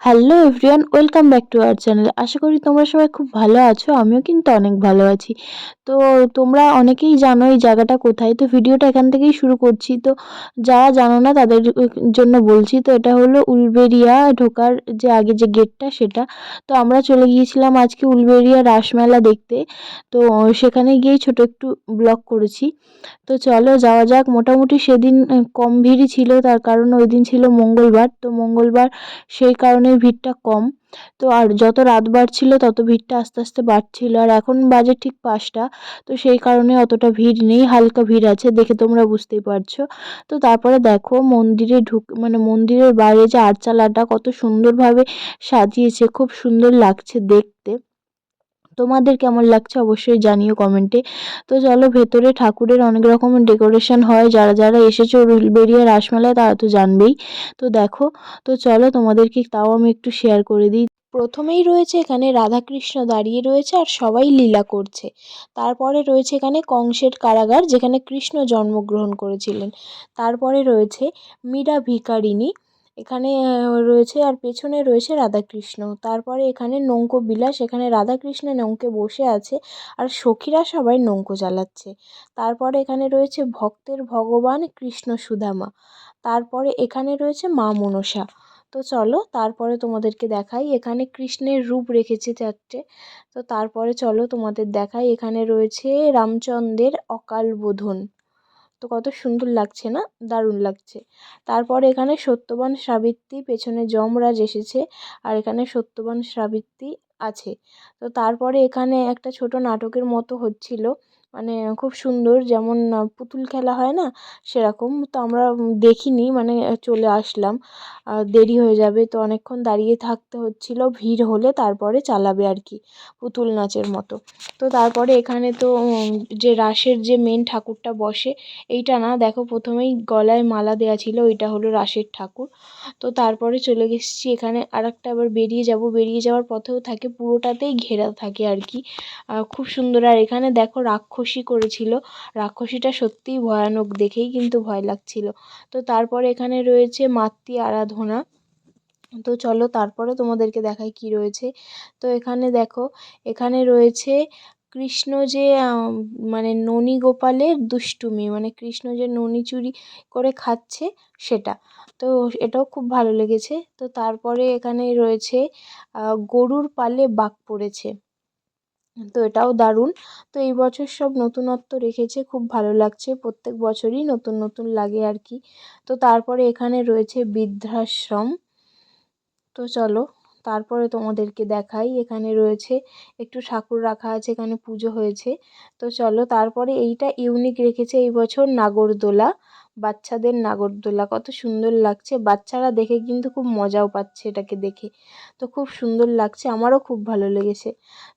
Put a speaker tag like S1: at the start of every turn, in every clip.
S1: Hello everyone welcome back to our channel আশা করি তোমরা সবাই খুব ভালো আছো, আমিও কিন্তু অনেক ভালো আছি। তো তোমরা অনেকেই জানো এই জায়গাটা কোথায়, তো ভিডিওটা এখান থেকেই শুরু করছি। তো যারা জানো না, তাদের জন্য বলছি, তো এটা হলো উলবেরিয়া ঢোকার যে আগে যে গেটটা সেটা। তো আমরা চলে গিয়েছিলাম আজকে উলবেরিয়া রাসমেলা দেখতে। তো সেখানে গিয়েই ছোট একটু ব্লগ করেছি। তো চলো যাওয়া যাক, মোটামুটি সেদিন কম ভিড়ই ছিল, তার কারণ ওই দিন ছিল মঙ্গলবার। তো মঙ্গলবার সেই কারণেই ভিড়টা কম। তো আর যত রাত বাড়ছিল, তত ভিড়টা আস্তে আস্তে বাড়ছিল। আর এখন বাজে ঠিক পাঁচটা, তো সেই কারণে অতটা ভিড় নেই, হালকা ভিড় আছে, দেখে তোমরা বুঝতেই পারছ। তো তারপরে দেখো, মন্দিরে ঢুক মানে মন্দিরের বাইরে যে আটচালাটা কত সুন্দরভাবে সাজিয়েছে, খুব সুন্দর লাগছে দেখতে। তোমাদের কেমন লাগছে অবশ্যই জানিও কমেন্টে তো চলো ভেতরে ঠাকুরের অনেক রকমের ডেকোরেশন হয়, যারা যারা এসেছ বেরিয়ে রাসমেলায় তারা তো জানবেই। তো দেখো, তো চলো তোমাদেরকে তাও আমি একটু শেয়ার করে দিই। প্রথমেই রয়েছে এখানে রাধাকৃষ্ণ দাঁড়িয়ে রয়েছে আর সবাই লীলা করছে। তারপরে রয়েছে এখানে কংসের কারাগার, যেখানে কৃষ্ণ জন্মগ্রহণ করেছিলেন। তারপরে রয়েছে মীরা ভিকারিনী এখানে রয়েছে আর পেছনে রয়েছে রাধাকৃষ্ণ। তারপরে এখানে নৌকো বিলাস, এখানে রাধাকৃষ্ণ নৌকে বসে আছে আর সখীরা সবাই নৌকো চালাচ্ছে। তারপরে এখানে রয়েছে ভক্তের ভগবান কৃষ্ণ সুদামা। তারপরে এখানে রয়েছে মা মনসা। তো চলো, তারপরে তোমাদেরকে দেখাই। এখানে কৃষ্ণের রূপ রেখেছে চারটে। তো তারপরে চলো তোমাদের দেখাই। এখানে রয়েছে রামচন্দ্রের অকাল বোধন তো কত সুন্দর লাগছে না? দারুণ লাগছে। তারপর এখানে সত্যবান সাবিত্রী, পেছনে যমরাজ এসেছে আর এখানে সত্যবান সাবিত্রী আছে। তো তারপরে এখানে একটা ছোট নাটকের মতো হচ্ছিল। মানে খুব সুন্দর যেমন পুতুল খেলা হয় না? সেরকম। তো আমরা দেখিনি মানে চলে আসলাম। দেরি হয়ে যাবে। তো অনেকক্ষণ দাঁড়িয়ে থাকতে হচ্ছিল। ভিড় হলে তারপরে চালাবে আর কি, পুতুল নাচের মতো। তো তারপরে এখানে তো যে রাসের যে মেন ঠাকুরটা বসে, এইটা না, দেখো প্রথমেই গলায় মালা দেওয়া ছিল, ওইটা হলো রাসের ঠাকুর। তো তারপরে চলে এসেছি এখানে। আর একটা আবার বেরিয়ে যাব। বেরিয়ে যাওয়ার পথেও থাকে, পুরোটাতেই ঘেরা থাকে আর কি। খুব সুন্দর। আর এখানে দেখো রাক্ষসী করেছিল। রাক্ষসীটা সত্যিই ভয়ানক, দেখেই কিন্তু ভয় লাগছিল। তো তারপরে এখানে রয়েছে মাতৃ আরাধনা। তো চলো তারপরে তোমাদেরকে দেখাই কি রয়েছে। তো এখানে দেখো, এখানে রয়েছে কৃষ্ণ যে মানে ননী গোপালের দুষ্টুমি মানে কৃষ্ণ যে ননী চুরি করে খাচ্ছে সেটা। তো এটাও খুব ভালো লেগেছে। তো তারপরে এখানে রয়েছে গরুর পালে বাঘ পড়েছে। তো এটাও দারুণ। তো এই বছর সব নতুনত্ব রেখেছে, খুব ভালো লাগছে। প্রত্যেক বছরই নতুন নতুন লাগে আর কি। তো তারপরে এখানে রয়েছে বৃদ্ধাশ্রম। তো চলো, তারপরে তোমাদেরকে দেখাই। এখানে রয়েছে, একটু ঠাকুর রাখা আছে, এখানে পুজো হয়েছে। তো চলো, তারপরে এইটা ইউনিক রেখেছে এই বছর নাগরদোলা। বাচ্চাদের নাগরদোলা, কত সুন্দর লাগছে। বাচ্চারা দেখে কিন্তু খুব মজাও পাচ্ছে এটাকে দেখে। তো খুব সুন্দর লাগছে, আমারও খুব ভালো লেগেছে।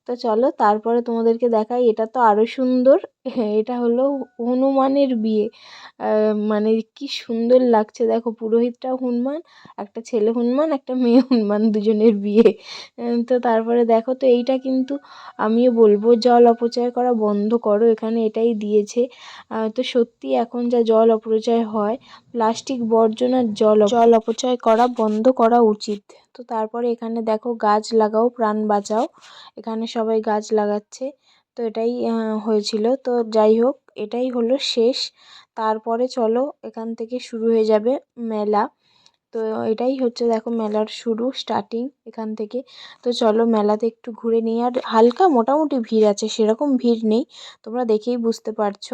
S1: তো চলো, তারপরে তোমাদেরকে দেখাই, এটা তো আরও সুন্দর। এটা হলো হনুমানের বিয়ে। মানে কি সুন্দর লাগছে। দেখো পুরোহিতটাও হনুমান, একটা ছেলে হনুমান, একটা মেয়ে হনুমান দুজনের বিয়ে। তো তারপরে দেখো, তো এইটা কিন্তু আমিও বলব, জল অপচয় করা বন্ধ করো, এখানে এটাই দিয়েছে। তো সত্যি এখন যা জল অপচয় হয়, প্লাস্টিক বর্জন আর জল জল অপচয় করা বন্ধ করা উচিত। তো তারপরে এখানে দেখো, গাছ লাগাও, প্রাণ বাঁচাও। এখানে সবাই গাছ লাগাচ্ছে। এটাই হয়েছিল। তো যাই হোক, এটাই হলো শেষ। তারপরে চলো, এখান থেকে শুরু হয়ে যাবে মেলা। তো এটাই হচ্ছে দেখো মেলার শুরু স্টার্টিং এখান থেকে। তো চলো মেলাতে একটু ঘুরে নিই। আর হালকা মোটামুটি ভিড় আছে, সেরকম ভিড় নেই, তোমরা দেখেই বুঝতে পারছ।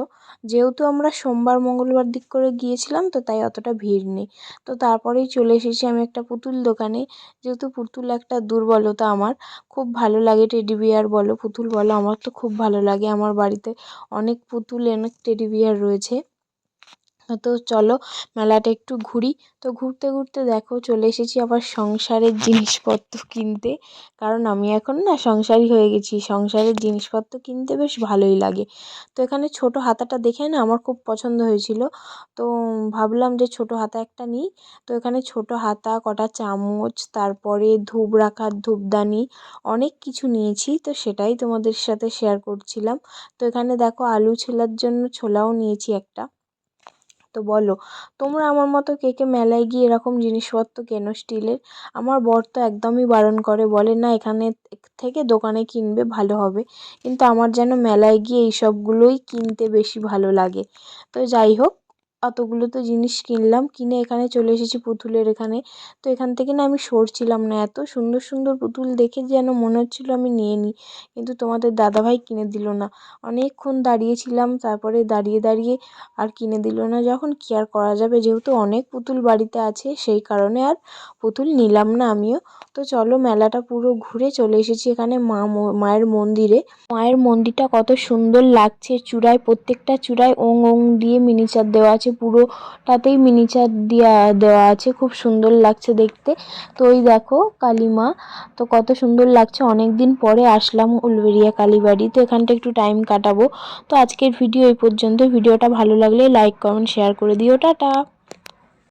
S1: যেহেতু আমরা সোমবার, মঙ্গলবার দিক করে গিয়েছিলাম, তো তাই অতটা ভিড় নেই। তো তারপরেই চলে এসেছি আমি একটা পুতুল দোকানে। যেহেতু পুতুল একটা দুর্বলতা আমার, খুব ভালো লাগে টেডি বিয়ার বলো। পুতুল বলো, আমার তো খুব ভালো লাগে। আমার বাড়িতে অনেক পুতুল, অনেক টেডি বিয়ার রয়েছে। তো চলো মেলাটা একটু ঘুরি। তো ঘুরতে ঘুরতে দেখো চলে এসেছি আবার সংসারের জিনিসপত্র কিনতে। কারণ আমি এখন না সংসারী হয়ে গেছি, সংসারের জিনিসপত্র কিনতে বেশ ভালোই লাগে। তো এখানে ছোটো হাতাটা দেখে না আমার খুব পছন্দ হয়েছিল। তো ভাবলাম যে ছোটো হাতা একটা নিই। তো এখানে ছোটো হাতা, কটা চামচ, তারপরে ধূপ রাখার ধূপদানি অনেক কিছু নিয়েছি। তো সেটাই তোমাদের সাথে শেয়ার করছিলাম। তো এখানে দেখো আলু ছোলার জন্য ছোলাও নিয়েছি একটা। তো বলো, তোমরা আমার মতো কে কে মেলায় গিয়ে এরকম জিনিসপত্র কেনো স্টিলের? আমার বর তো একদমই বারণ করে, বলে, না, এখানে থেকে দোকানে কিনবে, ভালো হবে। কিন্তু আমার যেন মেলায় গিয়ে এই সবগুলোই কিনতে বেশি ভালো লাগে। তো যাই হোক অতগুলো তো জিনিস কিনলাম, কিনে এখানে চলে এসেছি পুতুলের এখানে। তো এখান থেকে না আমি সরছিলাম না এত। সুন্দর সুন্দর পুতুল দেখে যেন মনে হচ্ছিল আমি নিয়ে নিই। কিন্তু তোমাদের দাদাভাই কিনে দিল না। অনেকক্ষণ দাঁড়িয়েছিলাম, তারপরে দাঁড়িয়ে দাঁড়িয়ে আর কিনে দিল না। যখন কী আর করা যাবে? যেহেতু অনেক পুতুল বাড়িতে আছে, সেই কারণে আর পুতুল নিলাম না আমিও। তো চলো মেলাটা পুরো ঘুরে চলে এসেছি এখানে মা মায়ের মন্দিরে। মায়ের মন্দিরটা কত সুন্দর লাগছে, চূড়ায় প্রত্যেকটা চূড়ায় ওং ওং দিয়ে মিনিচার দেওয়া আছে, পুরোটাতেই মিনিচার দেওয়া দেওয়া আছে, খুব সুন্দর লাগছে দেখতে। তো ওই দেখো কালী মা, তো কত সুন্দর লাগছে অনেক দিন পরে আসলাম উলবেরিয়া কালীবাড়ি, তো এখানটা একটু টাইম কাটাবো। তো আজকের ভিডিও এই পর্যন্ত, ভিডিওটা ভালো লাগলে লাইক কমেন্ট শেয়ার করে দিও, টাটা!